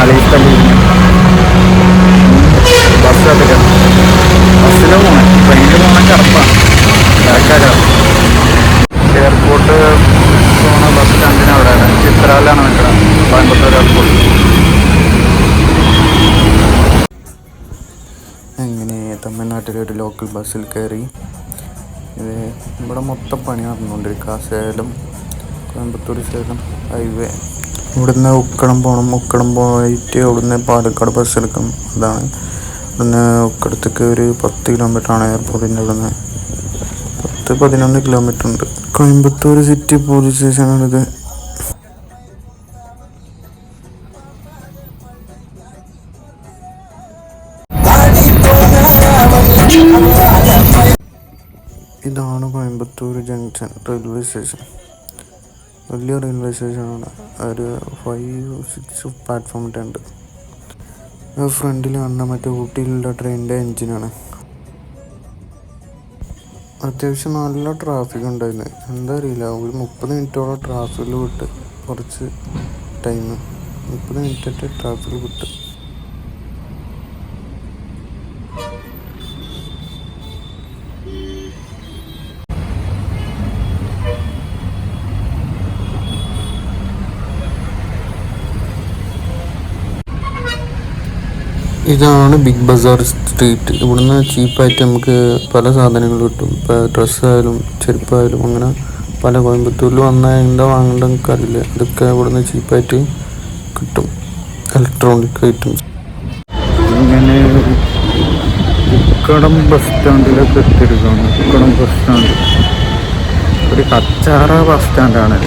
നാല് ദിവസത്തെ ലീവിന് ബസ് കത്തിക്കാം ബസ്സിൽ പോണേ. ട്രെയിനിൽ പോകണം ബാക്കാകാം എയർപോർട്ട് പോണ ബസ് സ്റ്റാൻഡിന് അവിടെയാണ് ചിത്രാലാണ് നിൽക്കുന്നത്. കോയമ്പത്തൂർ എയർപോർട്ട്. അങ്ങനെ തമിഴ്നാട്ടിലെ ഒരു ലോക്കൽ ബസ്സിൽ കയറി. ഇത് ഇവിടെ മൊത്തം പണി നടന്നുകൊണ്ടിരിക്കുക. സേലം കോയമ്പത്തൂർ സേലം ഹൈവേ. ഇവിടുന്ന് ഉക്കടം പോകണം ഉക്കടം പോയിട്ട് അവിടുന്ന് പാലക്കാട് ബസ് എടുക്കണം. അതാണ്. ഇവിടുന്ന് ഉക്കടത്തേക്ക് ഒരു പത്ത് കിലോമീറ്റർ ആണ് എയർപോർട്ടിന്റെ ഇവിടുന്ന്. പത്ത് പതിനൊന്ന് കിലോമീറ്റർ ഉണ്ട്. കോയമ്പത്തൂർ സിറ്റി പോലീസ് സ്റ്റേഷനാണിത് ഇതാണ് കോയമ്പത്തൂർ ജംഗ്ഷൻ റെയിൽവേ സ്റ്റേഷൻ വലിയ റെയിൽവേ സ്റ്റേഷനാണ് ഒരു ഫൈവ് സിക്സ് പ്ലാറ്റ്ഫോമിന്റെ ഉണ്ട് ഫ്രണ്ടിൽ കാണുന്ന മറ്റേ ഊട്ടിയിലുള്ള ട്രെയിനിന്റെ എൻജിനാണ്. അത്യാവശ്യം നല്ല ട്രാഫിക് ഉണ്ടായിരുന്നു. എന്താ അറിയില്ല ഒരു മുപ്പത് മിനിറ്റോളം ട്രാഫിക്കിൽ വിട്ട് കുറച്ച് ടൈം മുപ്പത് മിനിറ്റ് ട്രാഫിക്കിൽ വിട്ട്. ഇതാണ് ബിഗ് ബസാർ സ്ട്രീറ്റ് ഇവിടുന്ന് ചീപ്പായിട്ട് നമുക്ക് പല സാധനങ്ങൾ കിട്ടും. ഇപ്പോൾ ഡ്രസ്സായാലും ചെരുപ്പായാലും അങ്ങനെ പല കോയമ്പത്തൂരിൽ വന്നാൽ എന്താ വാങ്ങേണ്ട നമുക്കറിയില്ല ഇതൊക്കെ ഇവിടുന്ന് ചീപ്പായിട്ട് കിട്ടും. ഇലക്ട്രോണിക് ഐറ്റംസ് ഇങ്ങനെ ഉക്കടം ബസ് സ്റ്റാൻഡിലൊക്കെ എത്തിയിരിക്കുകയാണ്. ഉക്കടം ബസ് സ്റ്റാൻഡ് ഒരു കച്ചാറ ബസ് സ്റ്റാൻഡാണ്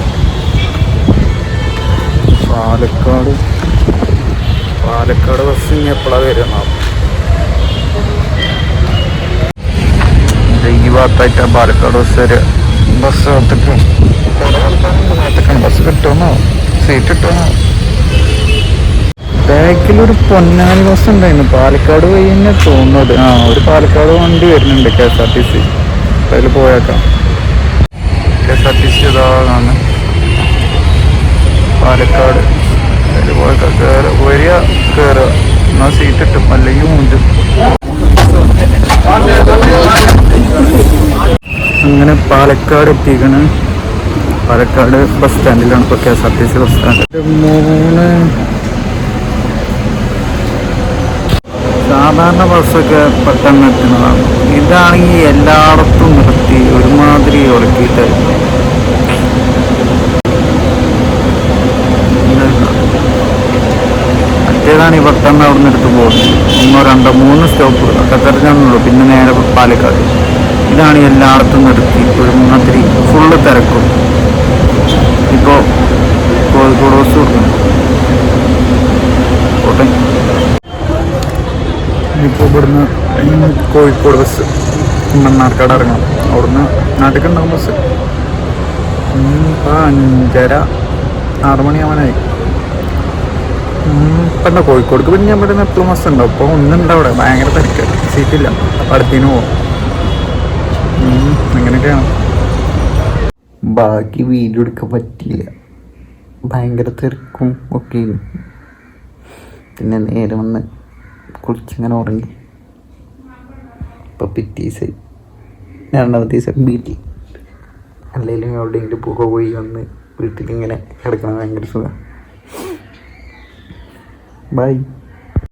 പാലക്കാട് പാലക്കാട് ബസ് ഇനി എപ്പോഴാണ് വരുന്നത് ഈ ഭാഗത്തായിട്ട് പാലക്കാട് ബസ് വരെ ബസ് കാത്തിക്കും കാത്തിക്കണം ബസ് കിട്ടുമെന്നോ? സീറ്റ് കിട്ടുമെന്നോ? ബാക്കിലൊരു പൊന്നാനി ബസ് ഉണ്ടായിരുന്നു. പാലക്കാട് വഴി തന്നെ തോന്നുന്നത്. ആ ഒരു പാലക്കാട് വണ്ടി വരുന്നുണ്ട് K S R T C. അതിൽ പോയേക്കാം. K S R T C ഇതാണ് പാലക്കാട്. അതിൽ പോയേക്കാം. കയറി വരിക. എന്നാൽ സീറ്റ് കിട്ടും അല്ലെങ്കിൽ അങ്ങനെ പാലക്കാട് എത്തിക്കണ്. പാലക്കാട് ബസ് സ്റ്റാൻഡിലാണ് ഇപ്പോൾ K S R T C bus stand. മൂന്ന് സാധാരണ ബസ്സൊക്കെ പെട്ടെന്ന് എത്തുന്നതാണ്. ഇതാണെങ്കിൽ എല്ലായിടത്തും നിർത്തി ഒരുമാതിരി ഉറക്കിയിട്ടായിരുന്നു മറ്റേതാണ് ഈ പെട്ടെന്ന് അവിടെ നിന്ന് എടുത്ത് പോകുന്നത്. ഒന്നോ രണ്ടോ മൂന്ന് സ്റ്റോപ്പ് ഒക്കെ തെരഞ്ഞാണുള്ളൂ പിന്നെ നേരെ പാലക്കാട്. ഇതാണ് എല്ലായിടത്തും നിർത്തി ഒരു മൂന്നത്തിരി ഫുള്ള് തിരക്കും. ഇപ്പോൾ കോഴിക്കോട് ബസ് കൊടുക്കുന്നു. കോട്ടയം ഇപ്പോൾ ഇവിടുന്ന് കോഴിക്കോട് ബസ് മണ്ണാർക്കാട് ഇറങ്ങണം. അവിടുന്ന് നാട്ടിൽ ഉണ്ടാകും ബസ് ഇപ്പം അഞ്ചര ആറ് മണിയാവാനായി. ഇപ്പം കോഴിക്കോട് പിന്നെ ഞാൻ ഇവിടെ എപ്പോഴും മാസം ഉണ്ടാവും ഇപ്പോൾ ഒന്നുണ്ട് അവിടെ. ഭയങ്കര തിരക്ക്. സീറ്റില്ല. അപ്പം അടുത്തേന് പോവും. അങ്ങനെയൊക്കെയാണ്. ബാക്കി വീഡിയോ എടുക്കാൻ പറ്റിയില്ല. ഭയങ്കര തിരക്കും ഒക്കെ പിന്നെ നേരെ വന്ന് കുളിച്ചിങ്ങനെ ഉറങ്ങി. ഇപ്പം പിറ്റേ രണ്ടാമത്തെ ദിവസം വീട്ടിൽ. അല്ലെങ്കിൽ എവിടെയെങ്കിലും പുക പോയി വന്ന് വീട്ടിലിങ്ങനെ കിടക്കണം ഭയങ്കര സുഖം Bye.